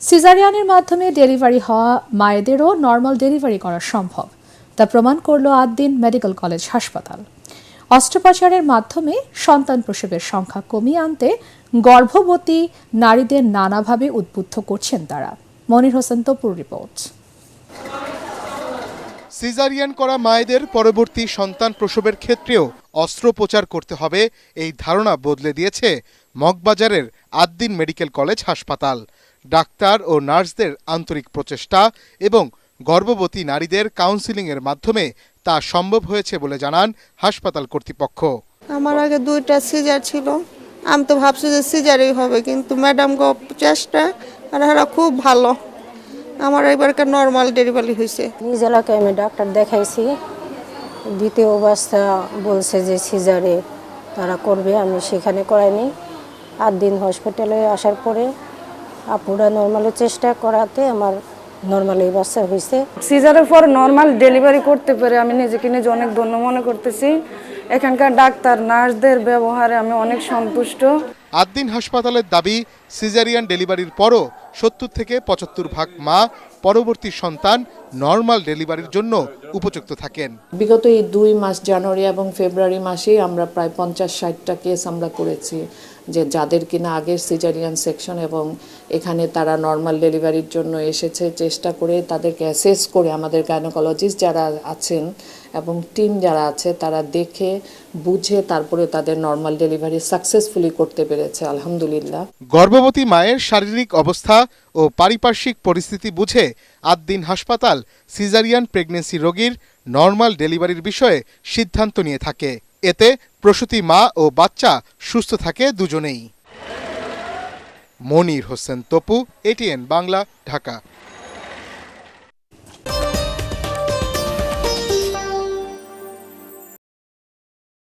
সিজারিয়ানের মাধ্যমে ডেলিভারি হওয়া মায়েদেরও normal delivery করা সম্ভব, তা প্রমাণ করল আদ্দিন মেডিকেল কলেজ হাসপাতাল। অস্ত্রোপচারের মাধ্যমে সন্তান প্রসবের সংখ্যা কমিয়ে আনতে গর্ভবতী নারীদের নানাভাবে উদ্বুদ্ধ করছেন তারা। মনির হোসেন তপুর রিপোর্ট। সিজারিয়ান করা মায়েদের পরবর্তী সন্তান প্রসবের ক্ষেত্রেও অস্ত্রোপচার করতে হবে, এই ধারণা বদলে দিয়েছে মগবাজারের আদ্দিন মেডিকেল কলেজ হাসপাতাল। ডাক্তার ও নার্সদের আন্তরিক প্রচেষ্টা এবং গর্ভবতী নারীদের কাউন্সিলিংয়ের মাধ্যমে তা সম্ভব হয়েছে বলে জানান হাসপাতাল কর্তৃপক্ষ। আমার আগে দুইটা সিজার ছিল। আমি তো ভাবছি যে সিজারই হবে কিন্তু ম্যাডাম গো চেষ্টা আর এরা খুব ভালো। আমার এবারকার নর্মাল ডেলিভারি হয়েছে। নিজ এলাকায় আমি ডাক্তার দেখাইছি। দ্বিতীয় অবস্থা বলছে যে সিজারে তারা করবে আমি সেখানে করাইনি। আট দিন হসপিটালে আসার পরে আপুরা নর্মালি চেষ্টা করাতে আমার নর্মাল এই বাচ্চা হয়েছে সিজারের পর নর্মাল ডেলিভারি করতে পেরে আমি নিজেকে নিজে অনেক ধন্য মনে করতেছি। এখানকার ডাক্তার নার্সদের ব্যবহারে আমি অনেক সন্তুষ্ট। আদ্দিন হাসপাতালের দাবি সিজারিয়ান ডেলিভারির পরও সত্তর থেকে পঁচাত্তর ভাগ মা পরবর্তী সন্তান নর্মাল ডেলিভারির জন্য উপযুক্ত থাকেন। বিগত এই দুই মাস জানুয়ারি এবং ফেব্রুয়ারি মাসে আমরা প্রায় পঞ্চাশ ষাটটা কেস আমরা করেছি যে যাদের কিনা আগের সিজারিয়ান সেকশন এবং এখানে তারা নর্মাল ডেলিভারির জন্য এসেছে চেষ্টা করে তাদেরকে অ্যাসেস করে আমাদের গাইনোকোলজিস্ট যারা আছেন এবং টিম যারা আছে তারা দেখে বুঝে তারপরে তাদের নর্মাল ডেলিভারি সাকসেসফুলি করতে পেরেছে আলহামদুলিল্লাহ। গর্ভবতী মায়ের শারীরিক অবস্থা ও পারিপার্শ্বিক পরিস্থিতি বুঝে আদ্দিন হাসপাতাল সিজারিয়ান প্রেগনেন্সি রোগীর নর্মাল ডেলিভারির বিষয়ে সিদ্ধান্ত নিয়ে থাকে। এতে প্রসূতি মা ও বাচ্চা সুস্থ থাকে দুজনেই। মনির হোসেন তপু, এটিএন বাংলা, ঢাকা।